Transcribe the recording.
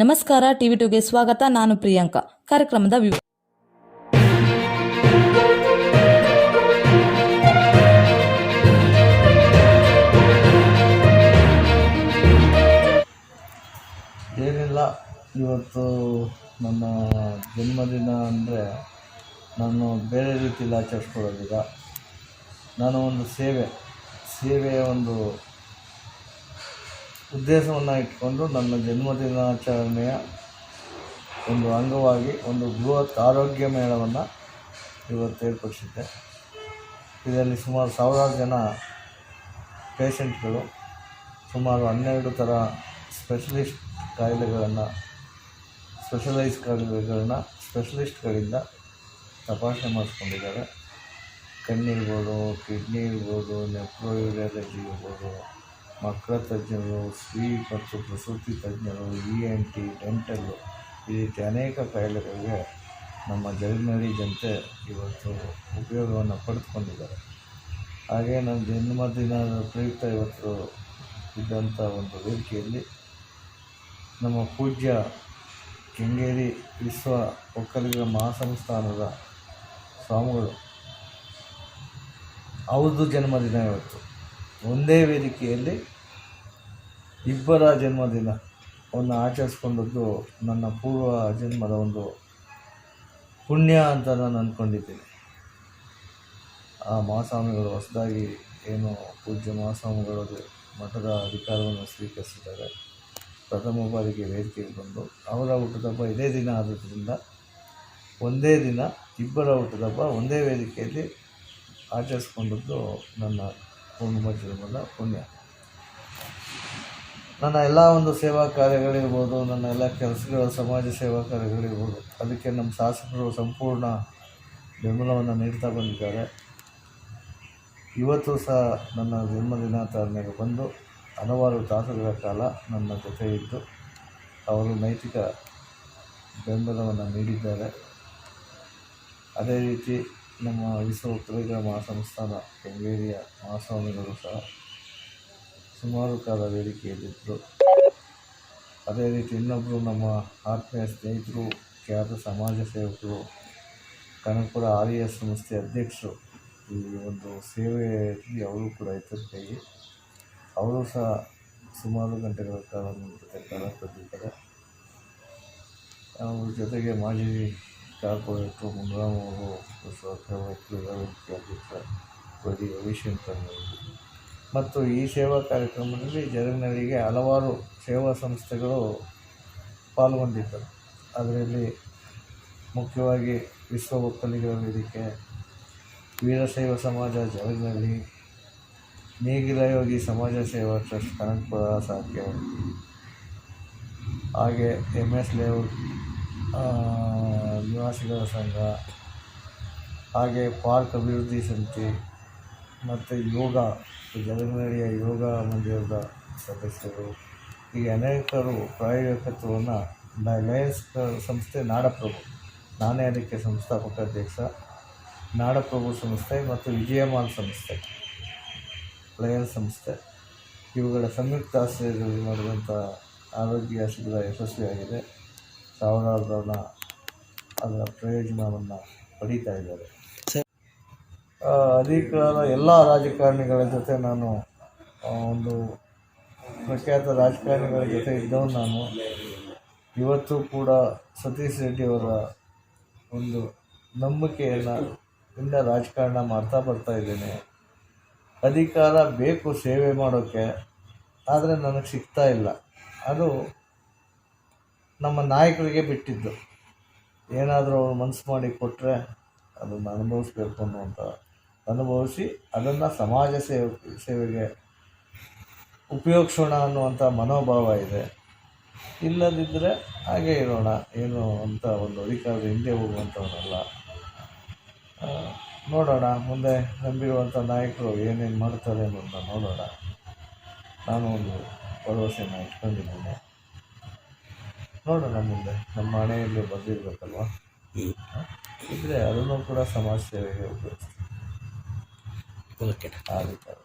ನಮಸ್ಕಾರ, ಟಿವಿ ಟುಗೆ ಸ್ವಾಗತ. ನಾನು ಪ್ರಿಯಾಂಕಾ. ಕಾರ್ಯಕ್ರಮದ ವಿವ ಏನಿಲ್ಲ, ಇವತ್ತು ನನ್ನ ಜನ್ಮದಿನ ಅಂದರೆ ನಾನು ಬೇರೆ ರೀತಿಯಲ್ಲಿ ಆಚರಿಸ್ಕೊಳ್ಳೋದಿಲ್ಲ ನಾನು ಒಂದು ಸೇವೆ, ಸೇವೆಯ ಒಂದು ಉದ್ದೇಶವನ್ನು ಇಟ್ಕೊಂಡು ನನ್ನ ಜನ್ಮದಿನಾಚರಣೆಯ ಒಂದು ಅಂಗವಾಗಿ, ಒಂದು ಬೃಹತ್ ಆರೋಗ್ಯ ಮೇಳವನ್ನು ಇವತ್ತು ಏರ್ಪಡಿಸಿದ್ದೆ. ಇದರಲ್ಲಿ ಸುಮಾರು ಸಾವಿರಾರು ಜನ ಪೇಷಂಟ್ಗಳು, ಸುಮಾರು ಹನ್ನೆರಡು ಥರ ಸ್ಪೆಷಲಿಸ್ಟ್ ಕಾಯಿಲೆಗಳನ್ನು ಸ್ಪೆಷಲೈಸ್ ಕಾಯಿಲೆಗಳನ್ನ ಸ್ಪೆಷಲಿಸ್ಟ್ಗಳಿಂದ ತಪಾಸಣೆ ಮಾಡಿಸ್ಕೊಂಡಿದ್ದಾರೆ. ಕಣ್ಣಿರ್ಬೋದು ಕಿಡ್ನಿ ಇರ್ಬೋದು ನೆಫ್ರೋಯೂರಿಯಾಲಜಿ ಇರ್ಬೋದು ಮಕ್ಕಳ ತಜ್ಞರು ಸ್ತ್ರೀ ಮತ್ತು ಪ್ರಸೂತಿ ತಜ್ಞರು ಇ ಎನ್ ಟಿ ಡೆಂಟಲ್ಲು ಈ ರೀತಿ ಅನೇಕ ಕಾಯಿಲೆಗಳಿಗೆ ನಮ್ಮ ಜಗನ್ನಡಿ ಜನತೆ ಇವತ್ತು ಉಪಯೋಗವನ್ನು ಪಡೆದುಕೊಂಡಿದ್ದಾರೆ. ಹಾಗೆ ಜನ್ಮ ಜನ್ಮದಿನದ ಪ್ರಯುಕ್ತ ಇವತ್ತು ಇದ್ದಂಥ ಒಂದು ವೇದಿಕೆಯಲ್ಲಿ ನಮ್ಮ ಪೂಜ್ಯ ಕೆಂಗೇರಿ ವಿಶ್ವ ಒಕ್ಕಲಿಗರ ಮಹಾಸಂಸ್ಥಾನದ ಸ್ವಾಮಿಗಳು. ಅವ್ರದ್ದು ಜನ್ಮದಿನ ಇವತ್ತು. ಒಂದೇ ವೇದಿಕೆಯಲ್ಲಿ ಇಬ್ಬರ ಜನ್ಮದಿನವನ್ನು ಆಚರಿಸ್ಕೊಂಡದ್ದು ನನ್ನ ಪೂರ್ವ ಜನ್ಮದ ಒಂದು ಪುಣ್ಯ ಅಂತ ನಾನು ಅಂದ್ಕೊಂಡಿದ್ದೀನಿ ಆ ಮಹಾಸ್ವಾಮಿಗಳು ಹೊಸದಾಗಿ ಏನು ಪೂಜ್ಯ ಮಹಾಸ್ವಾಮಿಗಳು ಮಠದ ಅಧಿಕಾರವನ್ನು ಸ್ವೀಕರಿಸಿದ್ದಾರೆ. ಪ್ರಥಮ ಬಾರಿಗೆ ವೇದಿಕೆಗೆ ಬಂದು ಅವರ ಹುಟ್ಟುಹಬ್ಬ ಇದೇ ದಿನ ಆದ್ದರಿಂದ ಒಂದೇ ದಿನ ಇಬ್ಬರ ಹುಟ್ಟುಹಬ್ಬ ಒಂದೇ ವೇದಿಕೆಯಲ್ಲಿ ಆಚರಿಸ್ಕೊಂಡದ್ದು ನನ್ನ ಪೂರ್ಣಿಮ ಜನ್ಮದ ಪುಣ್ಯ. ನನ್ನ ಎಲ್ಲ ಒಂದು ಸೇವಾ ಕಾರ್ಯಗಳಿರ್ಬೋದು, ನನ್ನ ಎಲ್ಲ ಕೆಲಸಗಳು ಸಮಾಜ ಸೇವಾ ಕಾರ್ಯಗಳಿರ್ಬೋದು, ಅದಕ್ಕೆ ನಮ್ಮ ಶಾಸಕರು ಸಂಪೂರ್ಣ ಬೆಂಬಲವನ್ನು ನೀಡ್ತಾ ಬಂದಿದ್ದಾರೆ. ಇವತ್ತು ಸಹ ನನ್ನ ಜನ್ಮದಿನಾಚರಣೆಗೆ ಬಂದು ಹಲವಾರು ತಾಸುಗಳ ಕಾಲ ನನ್ನ ಜೊತೆ ಇದ್ದು ಅವರು ನೈತಿಕ ಬೆಂಬಲವನ್ನು ನೀಡಿದ್ದಾರೆ. ಅದೇ ರೀತಿ ನಮ್ಮ ವಿಶ್ವ ಮಹಾಸಂಸ್ಥಾನ, ಕೆಂಗೇರಿಯ ಮಹಾಸ್ವಾಮಿಗಳು ಸಹ ಸುಮಾರು ಕಾಲ ವೇದಿಕೆಯಲ್ಲಿದ್ದರು. ಅದೇ ರೀತಿ ಇನ್ನೊಬ್ಬರು ನಮ್ಮ ಆತ್ಮೀಯ ಸ್ನೇಹಿತರು, ಖ್ಯಾತ ಸಮಾಜ ಸೇವಕರು ಕನಕಪುರ ಆರ್ ಎಸ್ ಸಂಸ್ಥೆ ಅಧ್ಯಕ್ಷರು. ಈ ಒಂದು ಸೇವೆಯಲ್ಲಿ ಅವರು ಕೂಡ ಇದ್ದಂತೆಯೇ ಅವರು ಸಹ ಸುಮಾರು ಗಂಟೆಗಳ ಕಾಲ ನಮ್ಮ ಜೊತೆ ಕಾಲ ಕಳೆದಿದ್ದಾರೆ. ಅವ್ರ ಜೊತೆಗೆ ಮಾಜಿ ಕಾರ್ಪೊರೇಟ್ರು ಮುನ್ರಾಮ್ ಅವರು ಅಧ್ಯಕ್ಷ ವೈದಿ ರವಿಶಂಕರ್ ಅವರು. ಮತ್ತು ಈ ಸೇವಾ ಕಾರ್ಯಕ್ರಮದಲ್ಲಿ ಜಗನ್ನಡಿಗೆ ಹಲವಾರು ಸೇವಾ ಸಂಸ್ಥೆಗಳು ಪಾಲ್ಗೊಂಡಿದ್ದರು ಅದರಲ್ಲಿ ಮುಖ್ಯವಾಗಿ ವಿಶ್ವ ಒಕ್ಕಲಿಗರ ವೇದಿಕೆ ವೀರಶೈವ ಸಮಾಜ ಜಗನ್ನಳ್ಳಿ ನೀಗಿಲಯೋಗಿ ಸಮಾಜ ಸೇವಾ ಟ್ರಸ್ಟ್ ಕನಕಪುರ ಶಾಖೆ ಹಾಗೆ ಎಂ ಎಸ್ ಲೇಔಟ್ ನಿವಾಸಿಗಳ ಸಂಘ, ಹಾಗೆ ಪಾರ್ಕ್ ಅಭಿವೃದ್ಧಿ ಸಮಿತಿ ಮತ್ತು ಯೋಗ ಜಗನ್ನಡಿಯ ಯೋಗ ಮಂದಿರದ ಸದಸ್ಯರು. ಈ ಅನೇಕರು ಪ್ರಾಯೋಜಕತ್ವವನ್ನು ಲಯನ್ಸ್ ಸಂಸ್ಥೆ ನಾಡಪ್ರಭು. ನಾನೇ ಅದಕ್ಕೆ ಸಂಸ್ಥಾಪಕ ಅಧ್ಯಕ್ಷ. ನಾಡಪ್ರಭು ಸಂಸ್ಥೆ ಮತ್ತು ವಿಜಯಮಾಲ್ ಸಂಸ್ಥೆ. ಲಯನ್ಸ್ ಸಂಸ್ಥೆ. ಇವುಗಳ ಸಂಯುಕ್ತ ಆಶ್ರಯದಲ್ಲಿ ಮಾಡಿದಂಥ ಆರೋಗ್ಯ ಶಿಬಿರ ಯಶಸ್ವಿಯಾಗಿದೆ. ಸಾವಿರಾರು ಅದರ ಪ್ರಯೋಜನವನ್ನು ಪಡೀತಾ ಇದ್ದಾರೆ. ಅಧಿಕಾರ, ಎಲ್ಲ ರಾಜಕಾರಣಿಗಳ ಜೊತೆ ನಾನು ಒಂದು ಪ್ರಖ್ಯಾತ ರಾಜಕಾರಣಿಗಳ ಜೊತೆ ಇದ್ದವನು ನಾನು. ಇವತ್ತು ಕೂಡ ಸತೀಶ್ ರೆಡ್ಡಿಯವರ ಒಂದು ನಂಬಿಕೆಯನ್ನು ಇಂದ ರಾಜಕಾರಣ ಮಾಡ್ತಾ ಬರ್ತಾ ಇದ್ದೇನೆ. ಅಧಿಕಾರ ಬೇಕು ಸೇವೆ ಮಾಡೋಕ್ಕೆ ಆದರೆ ನನಗೆ ಸಿಗ್ತಾ ಇಲ್ಲ. ಅದು ನಮ್ಮ ನಾಯಕರಿಗೆ ಬಿಟ್ಟಿದ್ದು. ಏನಾದರೂ ಅವ್ರು ಮನಸ್ಸು ಮಾಡಿ ಕೊಟ್ಟರೆ ಅದನ್ನು ಅನುಭವಿಸ್ಬೇಕು ಅನ್ನುವಂಥ ಅನುಭವಿಸಿ ಅದನ್ನು ಸಮಾಜ ಸೇವೆ ಸೇವೆಗೆ ಉಪಯೋಗಿಸೋಣ ಅನ್ನುವಂಥ ಮನೋಭಾವ ಇದೆ. ಇಲ್ಲದಿದ್ದರೆ ಹಾಗೆ ಇರೋಣ ಏನು ಅಂತ ಒಂದು ಅಧಿಕಾರದ ಹಿಂದೆ ಹೋಗುವಂಥವ್ರಲ್ಲ. ನೋಡೋಣ ಮುಂದೆ ನಂಬಿರುವಂಥ ನಾಯಕರು ಏನೇನು ಮಾಡ್ತಾರೆ ಅನ್ನೋದನ್ನ ನೋಡೋಣ. ನಾನು ಒಂದು ಭರವಸೆನ ಇಟ್ಕೊಂಡಿದ್ದೇನೆ. ನೋಡೋಣ ಮುಂದೆ ನಮ್ಮ ಹಣೆಯಲ್ಲಿ ಬಂದಿರಬೇಕಲ್ವ? ಇದ್ದರೆ ಅದನ್ನು ಕೂಡ ಸಮಾಜ ಸೇವೆಗೆ ಉಪಯೋಗಿಸ್ತೀನಿ ಓಕೆ ಆ ರೀತಿ